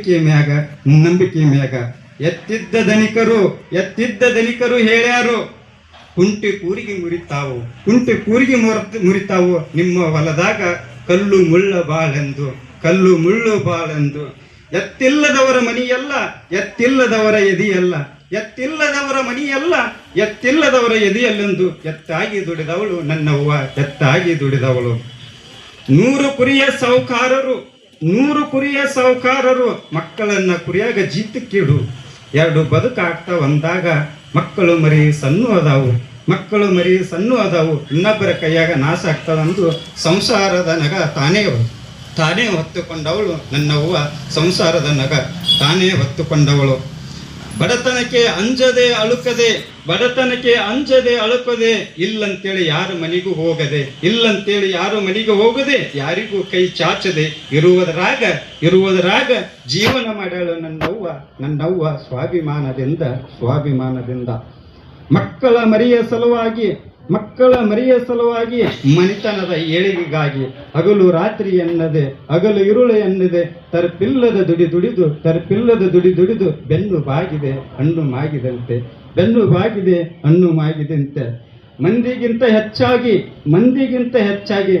ಮ್ಯಾಗ ನಂಬಿಕೆ ಮ್ಯಾಗ ಎತ್ತಿದ್ದ ಧನಿಕರು ಎತ್ತಿದ್ದ ಧನಿಕರು ಹೇಳ್ಯಾರು. ಕುಂಟೆ ಕೂರಿಗೆ ಮುರಿತಾವು. ಕುಂಟೆ ಕೂರಿಗೆ ಮುರತ್ ಮುರಿತಾವು. ನಿಮ್ಮ ಹೊಲದಾಗ ಕಲ್ಲು ಮುಳ್ಳ ಬಾಳೆಂದು, ಕಲ್ಲು ಮುಳ್ಳು ಬಾಳೆಂದು. ಎತ್ತಿಲ್ಲದವರ ಮನೆಯಲ್ಲ, ಎತ್ತಿಲ್ಲದವರ ಎದೆಯಲ್ಲ. ಎತ್ತಿಲ್ಲದವರ ಮನೆಯಲ್ಲ, ಎತ್ತಿಲ್ಲದವರ ಎದೆಯಲ್ಲೆಂದು. ಎತ್ತಾಗಿ ದುಡಿದವಳು ನನ್ನವ್ವ, ಎತ್ತಾಗಿ ದುಡಿದವಳು. ನೂರು ಕುರಿಯ ಸಾಹುಕಾರರು ನೂರು ಕುರಿಯ ಸಾಹುಕಾರರು, ಮಕ್ಕಳನ್ನ ಕುರಿಯಾಗ ಜೀತಕ್ಕಿಡು. ಎರಡು ಬದುಕಾಗ್ತಾ ಒಂದಾಗ ಮಕ್ಕಳು ಮರಿ ಸಣ್ಣ ಅದಾವು. ಮಕ್ಕಳು ಮರಿ ಸಣ್ಣ ಅದಾವು. ಇನ್ನೊಬ್ಬರ ಕೈಯಾಗ ನಾಶ ಆಗ್ತದಂದು ಸಂಸಾರದ ನಗ ತಾನೇ ತಾನೇ ಹೊತ್ತುಕೊಂಡವಳು ನನ್ನವ್ವ ಸಂಸಾರದ ನಗ. ತಾನೇ ಹೊತ್ತುಕೊಂಡವಳು. ಬಡತನಕ್ಕೆ ಅಂಜದೆ ಅಳುಕದೆ, ಬಡತನಕ್ಕೆ ಅಂಜದೆ ಅಳುಕದೆ, ಇಲ್ಲಂತೇಳಿ ಯಾರ ಮನೆಗೂ ಹೋಗದೆ, ಇಲ್ಲಂತೇಳಿ ಯಾರು ಮನೆಗೂ ಹೋಗದೆ, ಯಾರಿಗೂ ಕೈ ಚಾಚದೆ ಇರುವುದರಾಗ ಇರುವುದರಾಗ ಜೀವನ ಮಾಡಲು ನನ್ನವ್ವ ನನ್ನವ್ವ ಸ್ವಾಭಿಮಾನದಿಂದ ಸ್ವಾಭಿಮಾನದಿಂದ. ಮಕ್ಕಳ ಮರಿಯ ಸಲುವಾಗಿ ಮಕ್ಕಳ ಮರಿಯ ಸಲುವಾಗಿ ಮನಿತನದ ಏಳಿಗೆಗಾಗಿ ಹಗಲು ರಾತ್ರಿ ಎನ್ನದೆ, ಹಗಲು ಇರುಳು ಎನ್ನದೆ, ತರ್ಪಿಲ್ಲದ ದುಡಿ ದುಡಿದು, ತರ್ಪಿಲ್ಲದ ದುಡಿ ದುಡಿದು ಬೆನ್ನು ಬಾಗಿದೆ, ಹಣ್ಣು ಮಾಗಿದಂತೆ. ಬೆನ್ನು ಬಾಗಿದೆ, ಹಣ್ಣು ಮಾಗಿದಂತೆ. ಮಂದಿಗಿಂತ ಹೆಚ್ಚಾಗಿ ಮಂದಿಗಿಂತ ಹೆಚ್ಚಾಗಿ